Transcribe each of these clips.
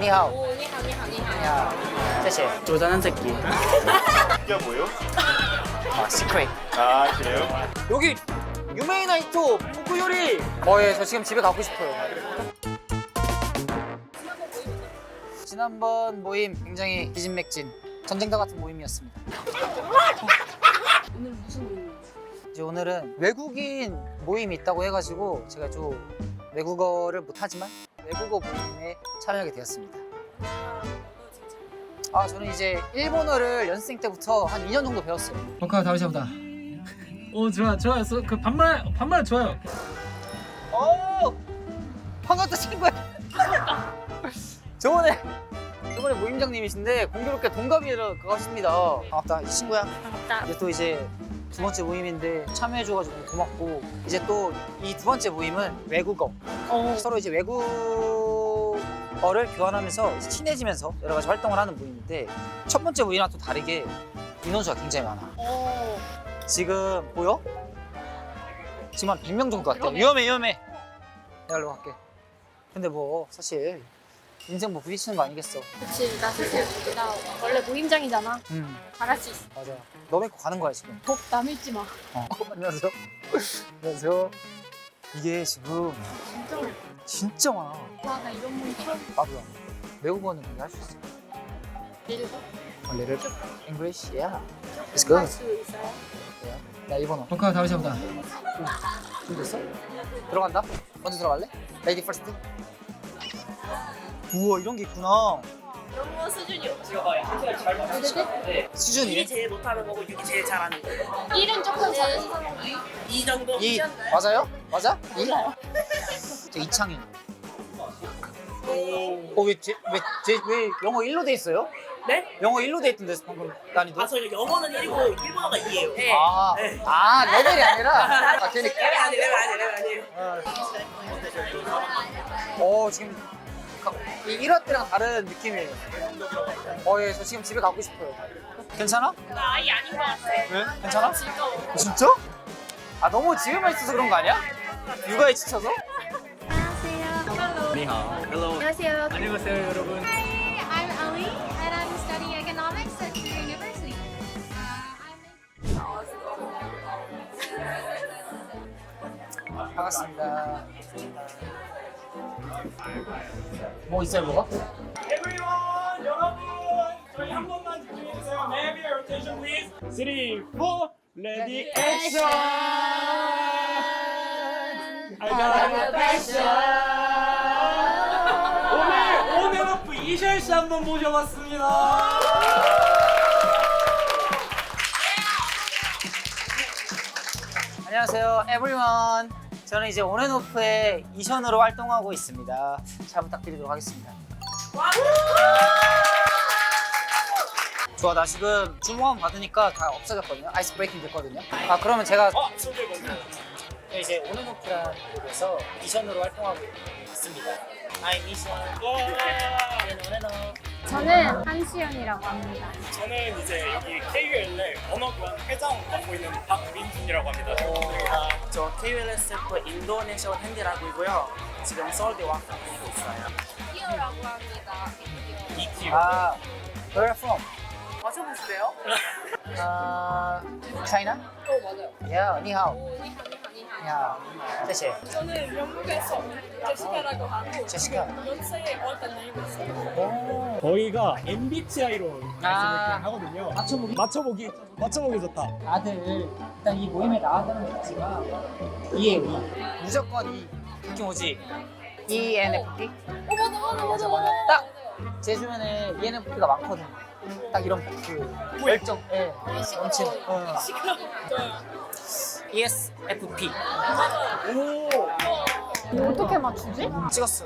니하오. 오, 니하오, 니하오, 니하오. 사실 조단한 새끼. 이게 뭐예요? 아, 시크릿. 아, 그래요? 여기 유메이나 이토 복구 요리. 어, 예, 저 지금 집에 가고 싶어요. 지난번 모임 굉장히 기진맥진 전쟁터 같은 모임이었습니다. 오늘 무슨 모임이지? 이제 오늘은 외국인 모임이 있다고 해가지고 제가 좀 외국어를 못하지만 외국어 모임에 참여하게 되었습니다. 아 저는 이제 일본어를 연습생 때부터 한 2년 정도 배웠어요. 녹화가 다르셔보다. 오 좋아 좋아 서- 그 반말 반말 좋아요. 오 반갑다 친구야. 저번에 저번에 모임장님이신데 공교롭게 동갑이라 가십니다. 반갑다 이 친구야. 반갑다. 이제 또 이제 두 번째 모임인데 참여해줘가지고 고맙고 이제 또 이 두 번째 모임은 외국어. 어. 서로 이제 외국어를 교환하면서 이제 친해지면서 여러 가지 활동을 하는 모임인데 첫 번째 모임이랑 또 다르게 인원수가 굉장히 많아. 어. 지금 보여? 지금 한 100명 정도 같아. 위험해 위험해. 내가 일로 갈게. 근데 뭐 사실 인생 뭐 부딪히는 거 아니겠어. 그치, 나 사실 나 원래 모임장이잖아. 음 잘할 수 있어. 맞아. 너 믿고 가는 거야 지금. 복 남일지 마. 어. 안녕하세요. 안녕하세요. 이게 지금 진짜 많아. 진짜 많아. 와, 나 이런 모임 처음 나도야. 외국어는 되게 할수 있어. 읽어. A little English, yeah. It's 할 good. 수 있어요? Yeah. 나 일본어. 녹화가 다르셔보다. 준비됐어? 들어간다? 먼저 들어갈래? 레이디 퍼스트? 우와 이런 게 있구나. 영어 수준이 없죠. 네네네. 수준이 일이 제일 못하는 거고 육이 제일 잘하는 거예요. 일은 조금 잘해서 이 정도 이? 맞아요? 맞아? 이? 저 이창현. 어왜제왜제왜 영어 1로 돼 있어요? 네? 영어 1로 돼 있던데 방금 난이도? 아, 저희 영어는 1이고 일본어가 2예요. 네. 아, 네. 아 레벨이 아니라 아 그러니까. 레벨 아니, 레벨 아니, 레벨 아니에요. 어 지금 가- 이 1화 때랑 다른 느낌이에요. 어 예 저 지금 집에 가고 싶어요. 괜찮아? 나 아이 아닌 것 같아. 왜? 괜찮아? 즐거워. 진짜? 아 너무 집에만 있어서 그런 거 아니야? 육아에 지쳐서? 안녕하세요. 안녕하세요 여러분. Hi, I'm Ali, and I'm studying economics at Korea University. Uh, I'm 반갑습니다. 뭐 있어요 뭐가? everyone, 여러분, 저희 한 번만 집중해 주세요. Maybe your attention, please. Three, four, ready, action. I got a passion. 오늘 오늘 오프 이셜 씨 한번 모셔봤습니다. 안녕하세요 everyone. 저는 이제 온앤오프의 이션으로 활동하고 있습니다. 잘 부탁드리도록 하겠습니다. 좋아 나 지금 주문만 받으니까 다 없어졌거든요. 아이스 브레이킹 됐거든요. 아 그러면 제가 어, 소개해주세요. 이제 온앤오프라는 그룹에서 미션으로 활동하고 있습니다. I'm 미션. 온앤오프. 저는 한시연이라고 합니다. 저는 이제 여기 KUL의 언어교환 회장 맡고 있는 박민준이라고 합니다. 오, 저 KULS 프 인도네시아 핸디라고 있고요. 지금 서울대 와서 다니고 있어요. 이큐라고 합니다. EQ. 아, where from? 맞춰보시래요? 아, China? 어, 맞아요. 야, 니하오. 니하오. 야, 谢谢。 저는 영국에서 제시카라고 하고 제시카. 지금 연세에 어떤 나이고 있어요? 저희가 MBTI로 아. 하거든요. 맞춰보기 맞춰보기 맞춰보기 좋다. 다들 일단 이 모임에 나왔다는 것 자체가 이해의 무조건 이 느낌 오지? ENFP? 어 맞아 맞아 맞아 맞아 딱! 제 주변에 ENFP가 많거든. 딱 이런 그 결정, 예, 원칙. 시끄러워 ESFP. 어떻게 맞추지? 찍었어.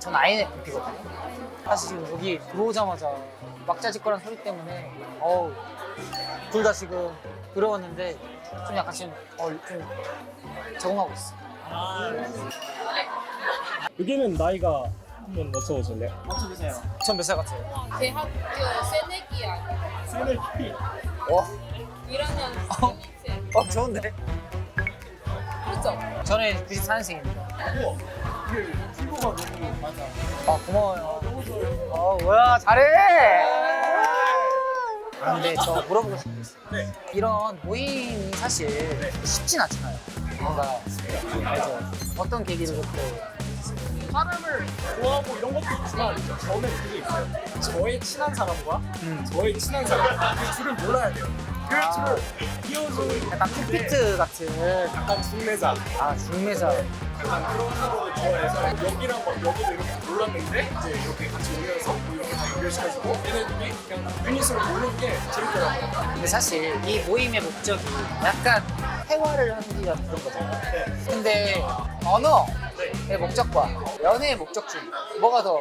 전 INFP거든요. 사실 지금 여기 들어오자마자 막자질 거란 소리 때문에 어우 둘 다 지금 들어왔는데 좀 약간 지금 어, 좀 적응하고 있어. 여기는 나이가 한번 맞춰보실래요? 맞춰보세요. 전몇 살 같아요? 대학교 새내기야. 세네 피. 와, 1학년 어. 어 좋은데? 그렇죠? 저는 94년생입니다. 우와. 이게 피부가 너무 맞아. 아 고마워요. 어 뭐야 잘해. 아, 근데 저 물어보고 싶은 게 있어요. 네. 이런 모임이 사실 쉽진 않잖아요. 뭔가 알죠. 어떤 계기로 그렇게 사람을 좋아하고 이런 것도 있지만 저는 그게 있어요. 저의 친한 사람과 음. 저의 친한 사람 그 둘을 몰라야 돼요. 그 아. 둘을 이어서 약간 큐피트 같은 약간 중매자 아 중매자. 약간 그런 거 좋아해서 여기랑 막 여기도 이렇게 몰랐는데 이제 이렇게 같이 뭐 이렇게 다 연결시켜주고 얘네들이 그냥 유닛으로 모는 게 재밌더라고요. 근데 사실 이 모임의 목적이 약간 회화를 하기 위한 그런 거잖아요. 네. 근데 언어의 목적과 연애의 목적 중 뭐가 더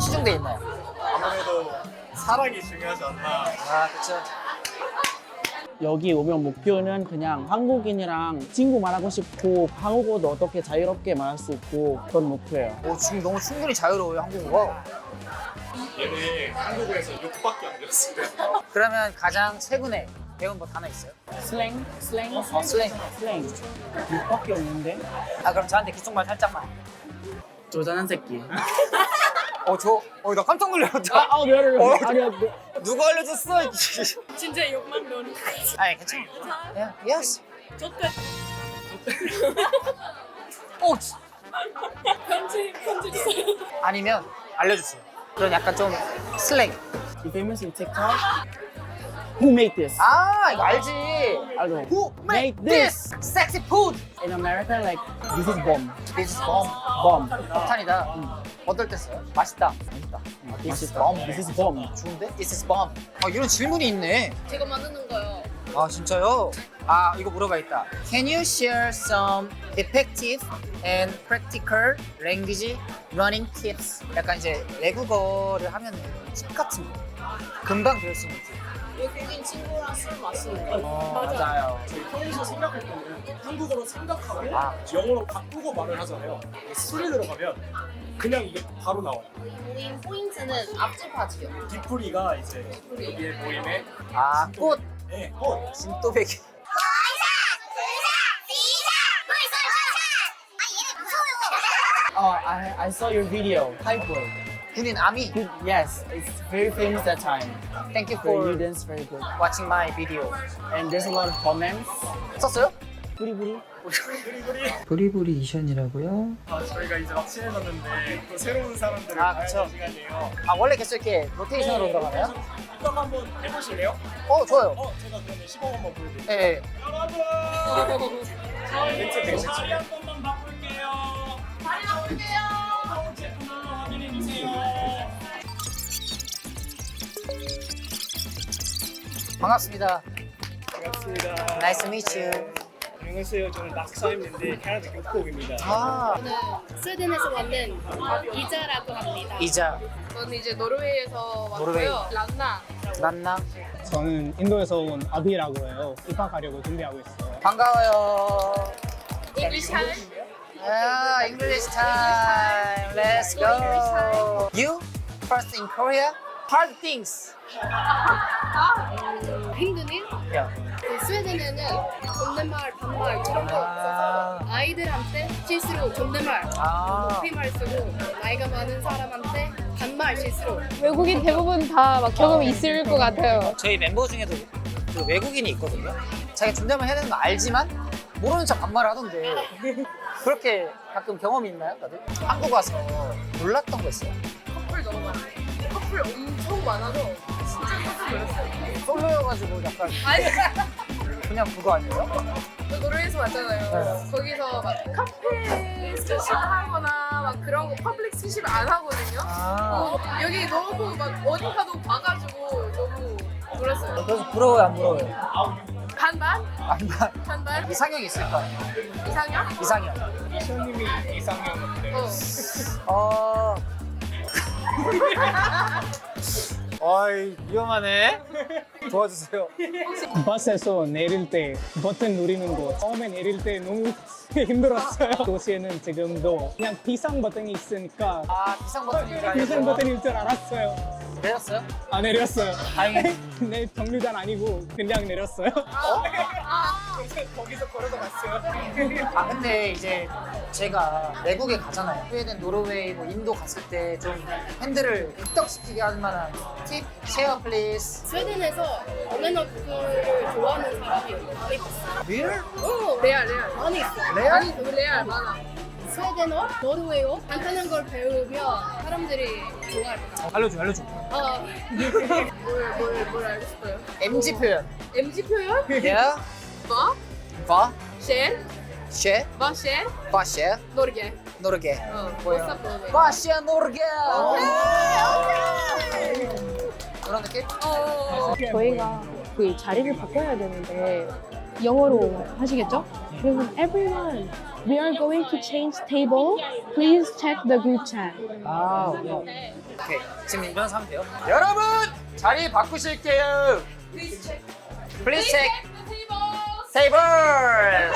치중돼 있나요? 아무래도 사랑이 중요하지 않나. 아 그렇죠. 여기 오면 목표는 그냥 한국인이랑 친구 말하고 싶고 한국어도 어떻게 자유롭게 말할 수 있고 그런 목표예요. 오 지금 너무 충분히 자유로워요 한국어가. 얘네 한국에서 욕밖에 안 들었어요. 그러면 가장 최근에 배운 뭐 단어 있어요? 슬랭? 슬랭? 어 슬랭. 슬랭. 욕밖에 없는데? 아 그럼 저한테 기속말 살짝만. 조잔한 새끼. 어 저. 어 나 깜짝 놀랐다. 아, 아, 미안해. 어. 아니야. 누가 알려줬어? 진짜 욕만 배우는 거 아니 괜찮아. 야 예스. 좋대. 오. 지- 편지 편지 주세요. 아니면 알려주세요. 그런 약간 좀 슬랭. You famous in TikTok? Who made this? 아 이거 알지. 알죠. Who made this? Sexy food. In America, like this is bomb. This is bomb. Bomb. 폭탄이다. 어떨 때 써요? 맛있다. 맛있다. This is bomb. This is bomb. 좋은데? This is bomb. 아 이런 질문이 있네. 제가 만드는 거요. 아 진짜요? 아 이거 물어봐야겠다. Can you share some effective and practical language learning tips? 약간 이제 외국어를 하면 팁 같은 거. 금방 배울 수 있는 팁. 외국인 친구랑 술 마시는 거. 어, 맞아요. 저희 평소 생각할 때는 한국어로 생각하고 아. 영어로 바꾸고 말을 하잖아요. 술이 들어가면 그냥 이게 바로 나와요. 모임 포인트는 앞집하지요. 디프리가 이제 여기에 모임에 아 꽃. 네, 꽃. 진또배기. Oh, I, I saw your video. Hyper. 군인 아미. Good- Yes, it's very famous that time. Thank you For you for dance very good. watching my video. And there's a lot of comments. 썼어요? 뿌리뿌리. 그리그리. 브리브리이션이라고요? 아, 저희가 이제 막 친해졌는데 또 새로운 사람들을 아. 될 시간이에요. 아 원래 계속 이렇게 로테이션으로 들어가나요? 그럼 한번 해보실래요? 어 좋아요. 어, 제가 그러면 시범 한번 보여드릴게요. 예. 예. 여러분! 저희 자리 한 번만 바꿀게요. 자리 바꿀게요. 한번 확인해주세요. 반갑습니다. 반갑습니다. Nice to meet you. 안녕하세요. 저는 낙서임인데 캐나다 교포입니다. 아 저는 스웨덴에서 왔는 이자라고 합니다. 이자 저는 이제 노르웨이에서 노르웨이. 왔고요. 란나. 만나 저는 인도에서 온 아비라고 해요. 입학하려고 준비하고 있어요. 반가워요. English time. 아 English time. Let's go. You first in Korea. Hard things. 힘드는 야. 그 스웨덴에는 존댓말, 반말 그런 거 아. 없어서 아이들한테 실수로 존댓말, 아. 높임말 쓰고 나이가 많은 사람한테 반말 실수로 외국인 대부분 다 막 경험이 있을 것 같아요. 저희 멤버 중에도 그 외국인이 있거든요. 자기 존댓말 해야 되는 거 알지만 모르는 척 반말을 하던데 그렇게 가끔 경험이 있나요, 다들? 한국 와서 놀랐던 거 있어요? 커플 너무 많아요. 커플 엄청 많아서 진짜 깜짝 놀랐어요. 솔로여가지고 약간 아니, 그냥 그거 아니에요? 저 노르웨이에서 왔잖아요. 네. 거기서 막 카페 스킨십 하거나 막 그런 거 퍼블릭 스킨십 안 하거든요. 아. 어, 여기 너무 막 어디 가도 봐가지고 너무 놀랐어요. 그래서 부러워요, 안 부러워요? 반반? 반반. 반반? 이상형이 있을 거 아니에요? 이상형? 이상형. 이사님이 이상형인데 어. 어. 어이, 위험하네. 도와주세요. 버스에서 내릴 때 버튼 누리는 거 처음에 내릴 때 너무 힘들었어요. 도시에는 지금도 그냥 비상 버튼이 있으니까 아, 비상 버튼이 비상 버튼일 줄 알았어요. 내렸어요? 안 내렸어요. 다행히. 내 정류장 아니고 그냥 내렸어요. 아, 거기서 걸어서 갔어요. 아 근데 이제 제가 외국에 가잖아요. 스웨덴, 노르웨이, 뭐 인도 갔을 때좀 팬들을 흡덕시키게 할 만한 팁 쉐어 플리즈. 스웨덴에서 언어너프를 좋아하는 사람이 많이 봤어. 리얼? 오 레알 레알 많이 있어. 레알? 여기 레알 많아 스웨덴어, 노르웨이어 간단한 걸 배우면 사람들이 좋아할 거야. 알려줘, 알려줘. 어, 뭘뭘 뭘 알고 싶어요? MG 표현. MG 표현? Yeah. 뭐? 바, 쉘? 쉐, 뭐 쉘? 바쉐, 노르게 노르게. 어 뭐야? What's up 노르게 바쉐, 노르게. 그런 느낌? 어 저희가 그 자리를 바꿔야 되는데 영어로 하시겠죠? 그래서 everyone, we are going to change table. Please check the group chat. 아, 오케이. 오케이. 지금 일어나서 하면 돼요. 여러분! 자리 바꾸실게요. Please check tables.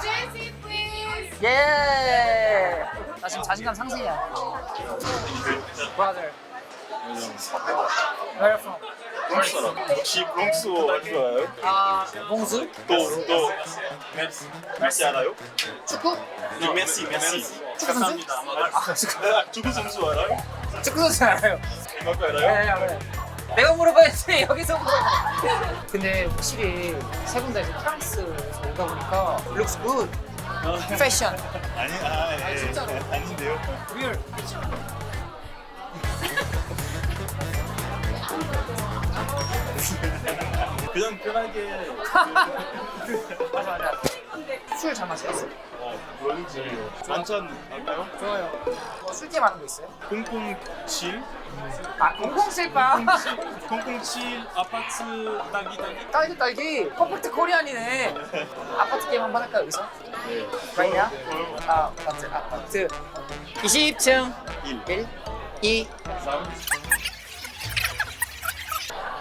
Jesse please 예. 나 지금 자신감 상승이야. Brother. Where from? 혹시 브롱스어 할줄 알아요? 아, 봉수? 또, 또, 메시, 알아요? 축구? 네, 메시, 메시. 축구 선수? 아, 축구. 축구 선수 알아요? 축구 선수 알아요. 이거 알아요? 네, 알아요. 내가 물어봐야지 여기서 물어봐. 근데 확실히 세 분 다 이제 프랑스에서 오다 보니까 looks good. 패션. 아니, 아, 예. 진짜로? 아닌데요? 리얼. 그냥 편하게. 맞아 맞아. 술 잘 마셔요? 어, 그런지. 만찬 할까요? 좋아요. 뭐 술게임 하는 거 있어요? 007? 아, 007바. 007 아파트 따기 따기? 딸기 딸기. 퍼펙트 코리안이네. 아파트 게임 한번 할까 여기서? 네. 라이야? 아, 아파트 아파트. 20층. 1, 1, 2. 3,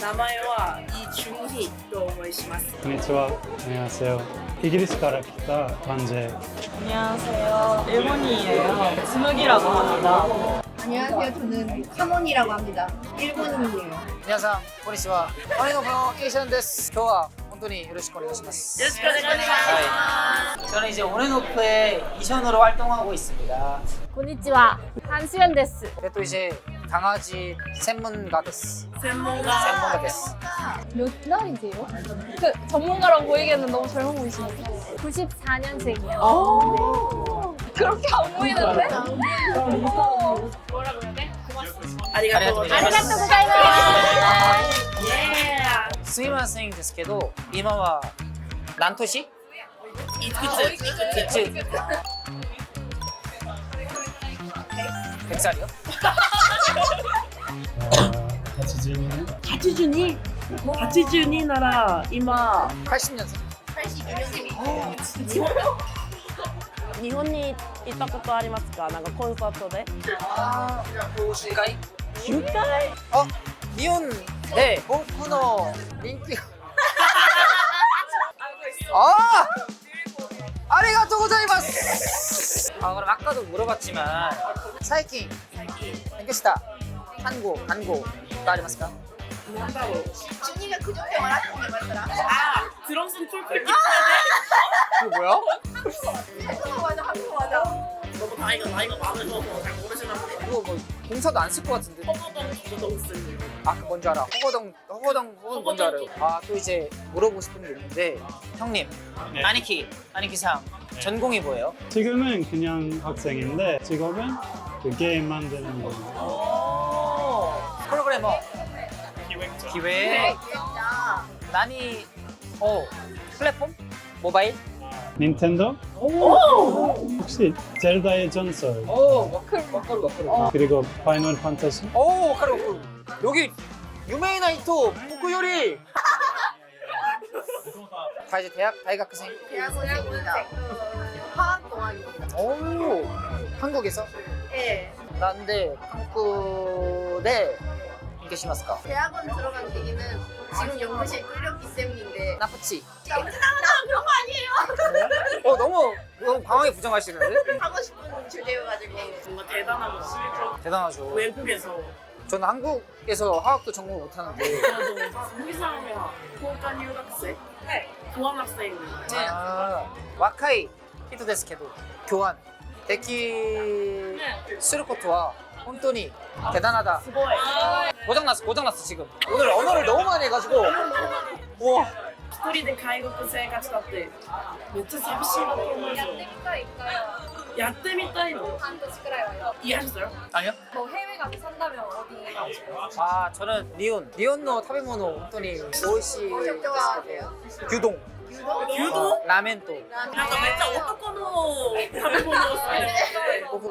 名前はイ・チュンヒと申します。こんにちは。안녕하세요。イギリスから来た関ジェ。 안녕하세요. 일본이에요. 스무기라고 합니다. 안녕하세요. 저는 카몬이라고 합니다. 일본인이에요. 皆さん、こんにちは。お願いのプロエーションです。今日は本当によろしくお願いします。よろしくお願いします。 네. 저는 이제 온앤오프의 이션으로 활동하고 있습니다. こんにちは。ハンシュンです。 근데 또 이제 강아지 전문가 됐어. 전문가 됐어. 몇 살이세요? 그 전문가라고 보이기에는 너무 젊어 보이시는데 94년생이요. 그렇게 안 보이는데? 오. 아리가또 고자이마스. 아리가또 고자이마스. 예. 스미마생 데스케도 이마와 난토시? 이츠이츠 100살이요? つ？いくつ？いつ 100살이요? 82年。 82? 82なら今 80년생. 日本に行ったことありますか？なんかコンサートで。 아,9回? 9回？ 어? 니온 네, 보쿠노 링크. 아! 아리가또 고자이마스. 아, 그럼 아까도 물어봤지만 사이킹 랭크시타 한고 한고가 ありますか?なんだろう。 준이가 그저께 말했던 게 맞더라. 아, 드럼슨 툴풀 그거 뭐야? 한국어 맞아, 한국어 맞아. 너무 나이가 나이가 많으셔서 잘 모르시나 보네. 그거 뭐 공사도 안 쓸 것 같은데. 허거동 허거동 쓰는. 아, 그 뭔지 알아. 허거동, 허거동, 허거동 뭔지 알아요. 아, 또 이제 물어보고 싶은 게 있는데 형님, 네. 아니키, 아니키상 전공이 뭐예요? 지금은 그냥 학생인데 직업은 그 게임 만드는 거. 오, 프로그래머, 기획자. 기획, 나니, 어, 플랫폼, 모바일. 닌텐도? 혹시 젤다의 전설 오, 와카루, 와카루, 와카루. 그리고 파이널 판타지? 오, 와카루, 와카루. 여기 유메이 나 이토, 북구 요리. 다 이제 대학 다이학생. 대학원생입니다. 화학 동아리입니다. 오 한국에서? 예. 난데 한국에 인계시마스까? 대학원 들어간 계기는 지금 연구실 끌렸기 때문인데 나쁘지? 남자랑 그런 거 아니에요. 어 너무 너무 방황에 부정하시는데? 하고 싶은 주제여가지고 뭔가 대단한 거 대단하죠. 외국에서 저는 한국에서 화학도 전공 못하는데 저도 우리 사람이랑 교환 유학생 네 교환학생 아, 와카이 히토 데스 케도 교환 데키 することは本当に 대단하다. すごい 고장났어, 고장났어 지금. 오늘 언어를 너무 많이 해가지고 우와. 一人で海外生活だってめっちゃ寂しいなと思うやってみたいかやってみたいの 半年くらいはや 이해하셨어요? 아니요? 뭐 해외 가서 산다면 어디 가고 싶어요? 아 저는 리온 리온노 타베모노 본当に 오이시 엄청 좋아하세요. 규동 유도? 라멘도 なんかめっちゃ男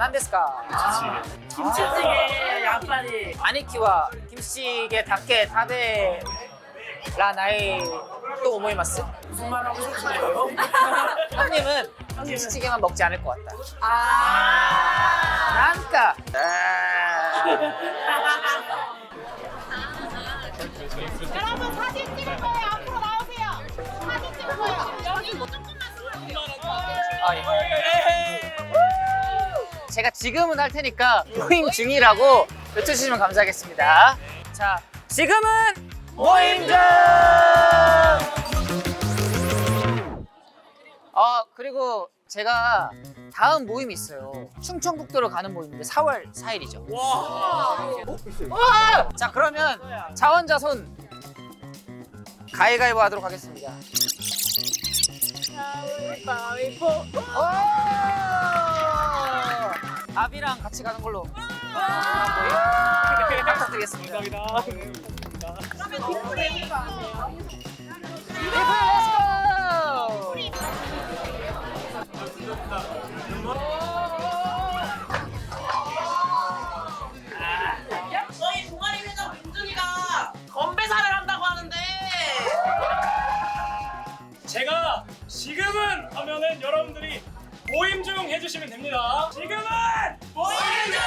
난데스까? 김치찌개 야빨이 아니키와 김치찌개 닭게 타베 라 나이 또 오모이마스? 무슨 말 하고 거예요? 형님은 김치찌개만 먹지 않을 것 같다. 아, 난까. 여러분 사진 찍을 거예요. 앞으로 나오세요. 사진 찍을 거예요. 여기 조금만 아, 예. 제가 지금은 할 테니까 모임 중이라고 외쳐주시면 감사하겠습니다. 자, 지금은 모임 중! 아, 그리고 제가 다음 모임이 있어요. 충청북도로 가는 모임인데 4월 4일이죠. 와! 자, 그러면 자원자 손 가위가위보 하도록 하겠습니다. 가위바위보. 오! 아비랑 같이 가는 걸로. 부탁드리겠습니다. 렛츠고! 저희 동아리 회장 민준이가 건배사를 한다고 하는데 제가 지금은 하면은 여러분들이 모임 중 해주시면 됩니다. 지금은 모임 중!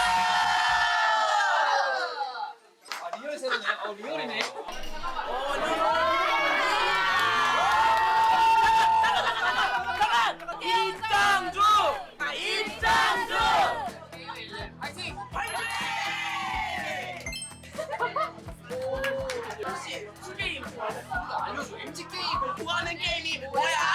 아, 리얼 세로네. 어, 리얼이네. 입장주! 아, 입장주! 파이팅! 혹시 게임 알려줘. MG 게임. 좋아하는 게임이? 뭐야?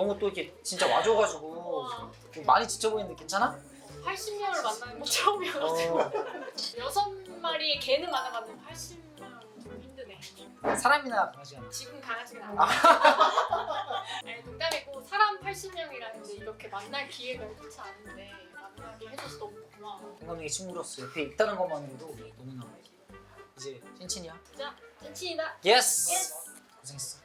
너무 또 이렇게 진짜 와줘가지고 좀 많이 지쳐 보이는데 괜찮아? 80명을 만나는 건 처음이어가지고 어, 여섯 마리의 개는 만나봤는데 80명은 좀 힘드네. 사람이나 강아지나 지금 강아지는 안 돼. 아니 농담이고 사람 80명이라는데 이렇게 만날 기회가 흔치 않은데 만나게 해줘서 너무 고마워. 동감이 친구로서 옆에 있다는 것만으로도 너무나 이제 찐친이야 진짜 찐친이다. 예스 예스. 고생했어